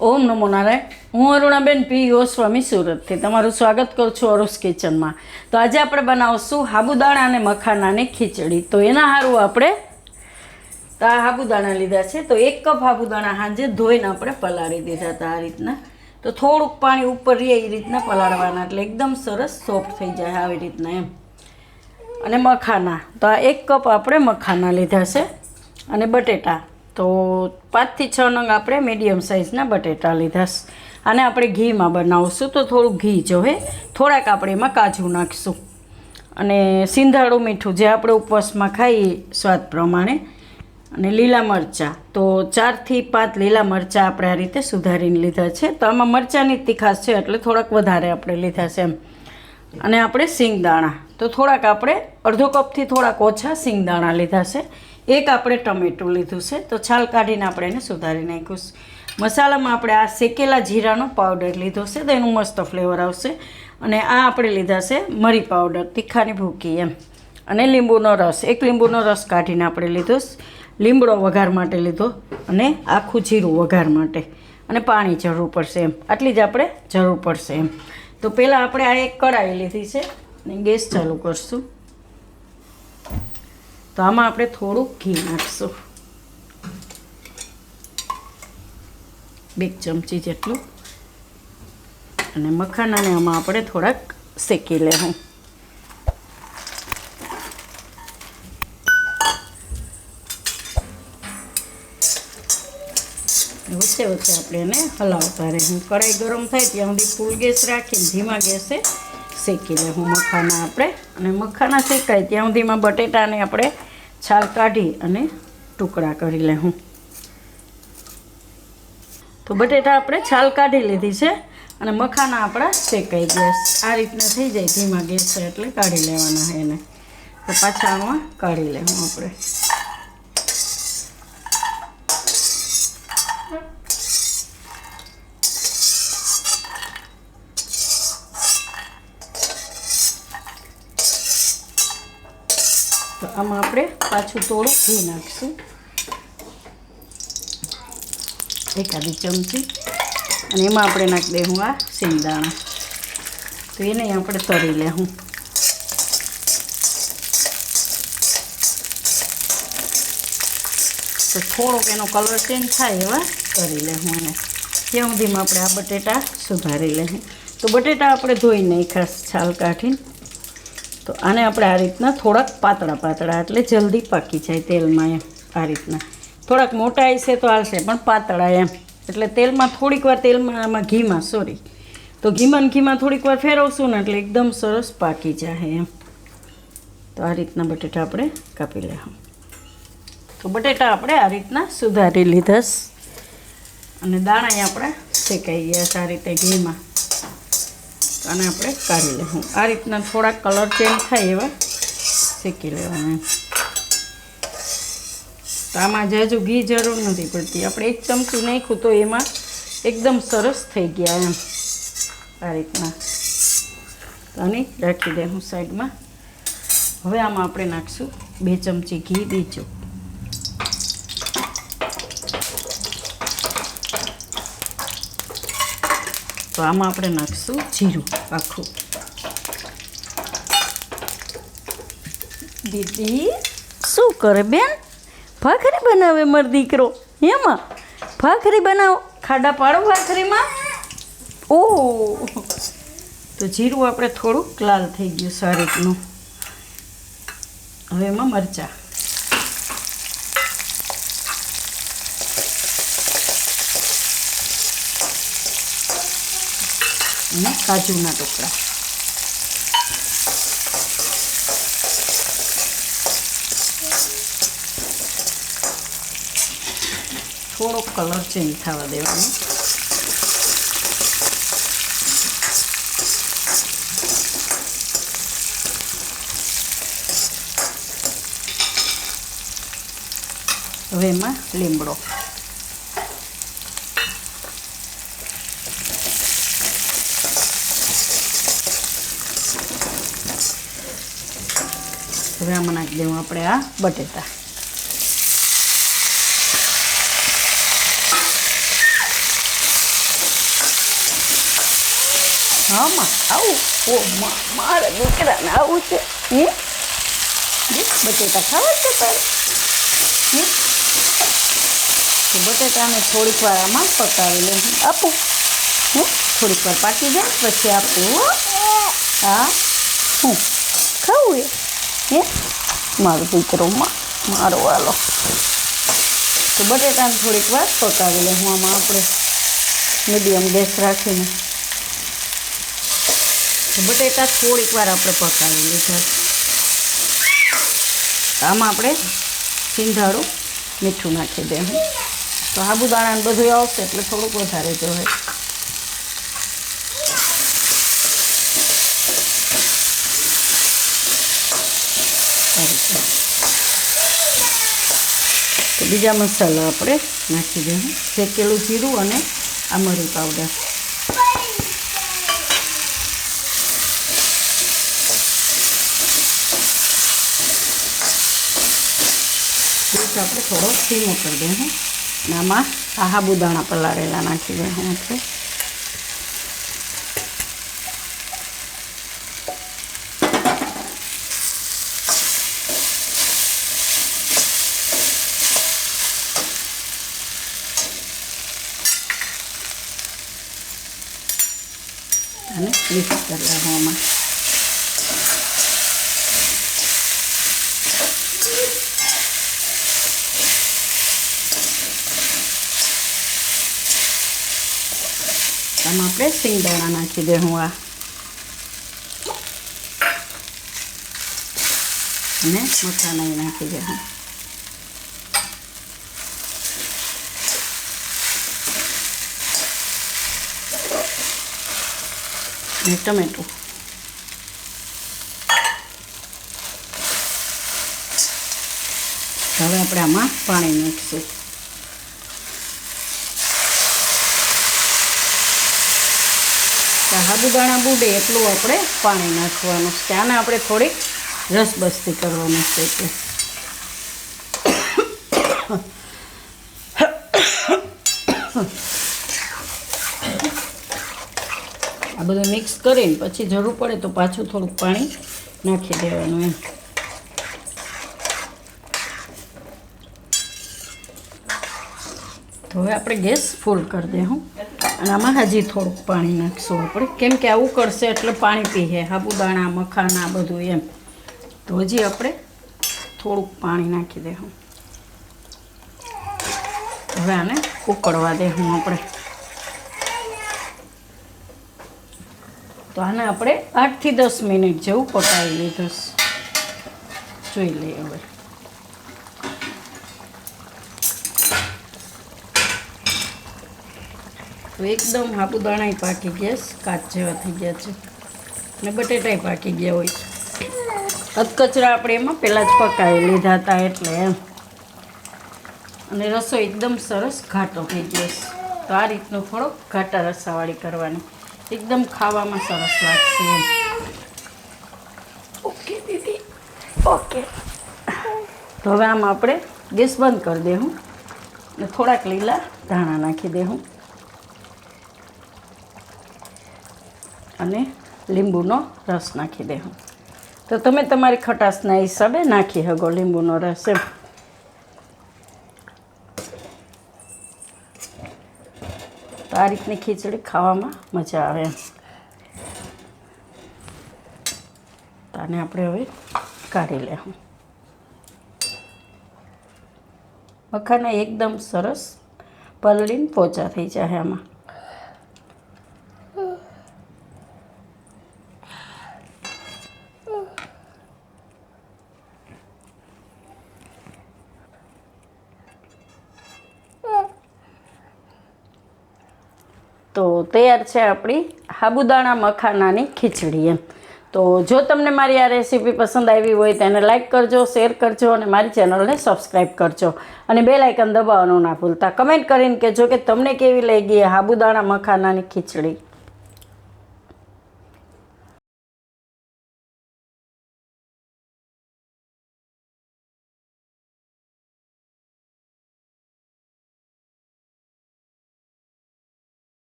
ઓમ નમો નારાયણ. હું અરુણાબેન પી. ગોસ્વામી સુરતથી તમારું સ્વાગત કરું છું અરુસ કિચનમાં. તો આજે આપણે બનાવશું સાબુદાણા અને મખાનાની ખીચડી. તો એના સારું આપણે તો આ સાબુદાણા લીધા છે. તો એક કપ સાબુદાણા સાંજે ધોઈને આપણે પલાળી દીધા હતા આ રીતના. તો થોડુંક પાણી ઉપર રહે એ રીતના પલાળવાના. એટલે એકદમ સરસ સોફ્ટ થઈ જાય આવી રીતના એમ. અને મખાના. તો આ એક કપ આપણે મખાના લીધા છે. અને બટેટા. તો પાંચથી છ નંગ આપણે મીડિયમ સાઇઝના બટેટા લીધા અને આપણે ઘીમાં બનાવશું તો થોડું ઘી જોવે થોડાક આપણે એમાં કાજુ નાખીશું. અને સિંધાળું મીઠું જે આપણે ઉપવાસમાં ખાઈએ સ્વાદ પ્રમાણે. અને લીલા મરચાં. તો ચારથી પાંચ લીલા મરચાં આપણે આ રીતે સુધારીને લીધા છે. તો આમાં મરચાંની તીખાશ છે, એટલે થોડાક વધારે આપણે લીધા છે એમ. અને આપણે સિંગદાણા. તો થોડાક આપણે અડધો કપથી થોડાક ઓછા સિંગદાણા લીધા છે. એક આપણે ટમેટું લીધું છે, તો છાલ કાઢીને આપણે એને સુધારી નાખ્યું મસાલામાં આપણે આ શેકેલા જીરાનો પાવડર લીધો છે, તો એનું મસ્ત ફ્લેવર આવશે. અને આ આપણે લીધા છે મરી પાવડર તીખાની ભૂકી એમ. અને લીંબુનો રસ, એક લીંબુનો રસ કાઢીને આપણે લીધો. લીમડો વઘાર માટે લીધો અને આખું જીરું વઘાર માટે. અને પાણી જરૂર પડશે એમ. આટલી જ આપણે જરૂર પડશે એમ. તો પહેલાં આપણે આ એક કઢાઈ લીધી છે અને ગેસ ચાલુ કરશું. તો આમાં આપણે થોડુંક ઘી નાખીશું. બે ચમચી જેટલું. અને મખાનાને આમાં આપણે થોડાક શેકી લેવું. વચ્ચે વચ્ચે આપણે એને હલાવતા રહીશું. કઢાઈ ગરમ થાય ત્યાં સુધી ફૂલ ગેસ રાખીને ધીમા ગેસે શેકી લેવું. મખાના આપણે, અને મખાના શેકાય ત્યાં સુધીમાં બટેટાને આપણે છાલ કાઢી અને ટુકડા કરી લઉં તો બટેટા આપણે છાલ કાઢી લીધી છે અને મખાના આપણા શેકાઈ ગયા. આ રીતના થઈ જાય ધીમા ગેસ છે એટલે કાઢી લેવાના એને. તો પાછા આમાં કાઢી લેવું આપણે. તો આમાં આપણે પાછું થોડું ઘી નાખીશું. એકાદી ચમચી. અને એમાં આપણે નાખી દઈશું આ સિંગદાણા તો એને આપણે તળી લેવું તો થોડોક એનો કલર ચેન્જ થાય એવા કરી લેવું એને. ત્યાં સુધીમાં આપણે આ બટેટા સુધારી લેવું તો બટેટા આપણે ધોઈ નાખ્યા છાલ કાઢીને. તો આને આપણે આ રીતના થોડાક પાતળા પાતળા, એટલે જલ્દી પાકી જાય તેલમાં એમ, આ રીતના. થોડાક મોટા હશે તો હાલશે, પણ પાતળા એમ. એટલે તેલમાં થોડીક વાર, તેલમાં આમાં ઘીમાં સોરી તો ઘીમાં ઘીમાં થોડીક વાર ફેરવશું ને એટલે એકદમ સરસ પાકી જાય એમ. તો આ રીતના બટેટા આપણે કાપી લેવા તો બટેટા આપણે આ રીતના સુધારી લીધા અને દાણા આપણે શેકાઈ ગયા છે આ રીતે ઘીમાં. આને આપણે કાઢી લઈશું આ રીતના થોડાક કલર ચેન્જ થાય એવા શેકી લેવાના. તો આમાં જાજુ ઘી જરૂર નથી પડતી. આપણે એક ચમચી નાખ્યું તો એમાં એકદમ સરસ થઈ ગયા એમ. આ રીતના. અને રાખી દે હું સાઈડમાં. હવે આમાં આપણે નાખશું બે ચમચી ઘી બીજું તો આમાં આપણે નાખીશું જીરું આખું. દીદી, શું કરે બેન? ભાખરી બનાવે મારો દીકરો એમાં ભાખરી બનાવો, ખાડા પાડો ભાખરીમાં? ઓ તો જીરું આપણે થોડુંક લાલ થઈ ગયું સારીકનું હવે એમાં મરચાં. અને કાજુના ટુકડા. થોડો કલર ચેન્જ થવા દેવાનો. હવે એમાં લીમડો. હવે આમાં નાખી દેવું આપણે આ બટેટા. હા આવું. ઓ મારા દીકરાને આવું છે. બટેટા ખાવા છે તારે? બટેટાને થોડીક વાર આમાં પકાવી લે. આપું. હું? થોડીક વાર પાકી જાય, પછી આપું હા. હું? ખાવું એ? હે મારો દીકરો મારો વાલો. તો બટેટાને થોડીક વાર પકાવી લે હું આમાં આપણે મીડિયમ ગેસ રાખીને. બટેટા થોડીક વાર આપણે પકાવી લીધા છે. આમાં આપણે સિંધાડું મીઠું નાખી દે તો આબુદાણા ને બધું આવશે એટલે થોડુંક વધારે જોવે આ રીતે. તો બીજા મસાલા આપણે નાખી દઈએ શેકેલું જીરું અને આ મરી પાવડર આપણે થોડો ધીમો કરી દઈએ અને આમાં આ સાબુદાણા પલાળેલા નાખી દઈએ આપણે. અને મિક્સ કરી લેવાનું આમાં આમાં આપણે સિંગદાણા નાખી દે હું આ અને મખાના ય નાખી દે હું અને ટમેટું. હવે આપણે આમાં પાણી નાખીશું. સાબુદાણા બુડે એટલું આપણે પાણી નાખવાનું છે. આને આપણે થોડીક રસબસ્તી કરવાનું છે આ બધું મિક્સ કરીને પછી જરૂર પડે તો પાછું થોડુંક પાણી નાખી દેવાનું એમ. તો હવે આપણે ગેસ ફૂલ કરી દઉં અને આમાં હજી થોડુંક પાણી નાખશું આપણે. કેમ કે આવું કરશે એટલે પાણી પીએ સાબુદાણા મખાના બધું એમ. તો હજી આપણે થોડુંક પાણી નાખી દઉં હવે આને ઉકળવા દે હું આપણે. તો આને આપણે આઠથી દસ મિનિટ જેવું પકાવી લીધું જોઈ લઈએ હવે. તો એકદમ સાબુદાણા પાકી ગયા કાચ જેવા થઈ ગયા છે. અને બટેટાય પાકી ગયા હોય અધકચરા આપણે એમાં પહેલાં જ પકાવી લીધા હતા એટલે એમ. અને રસો એકદમ સરસ ઘાટો થઈ ગયો તો આ રીતનો થોડોક ઘાટા રસાવાળી કરવાની. એકદમ ખાવામાં સરસ લાગશે ઓકે દીદી. ઓકે. તો હવે આમ આપણે ગેસ બંધ કરી દેવું અને થોડાક લીલા ધાણા નાખી દેવું અને લીંબુનો રસ નાખી દેવું તો તમે તમારી ખટાશના હિસાબે નાખી શકો લીંબુનો રસ એમ. તો આ રીતની ખીચડી ખાવામાં મજા આવે તો આને આપણે હવે કાઢી લેવું. મખાના એકદમ સરસ પલળીને પોચા થઈ જાય આમાં તો તૈયાર છે આપણી સાબુદાણા મખાનાની ખીચડી એમ. તો જો તમને મારી આ રેસીપી પસંદ આવી હોય તો એને લાઇક કરજો, શેર કરજો અને મારી ચેનલને સબસ્ક્રાઈબ કરજો. અને બે લાઇકન દબાવવાનું ના ભૂલતા. કમેન્ટ કરીને કહેજો કે તમને કેવી લાગી આ સાબુદાણા મખાનાની ખીચડી?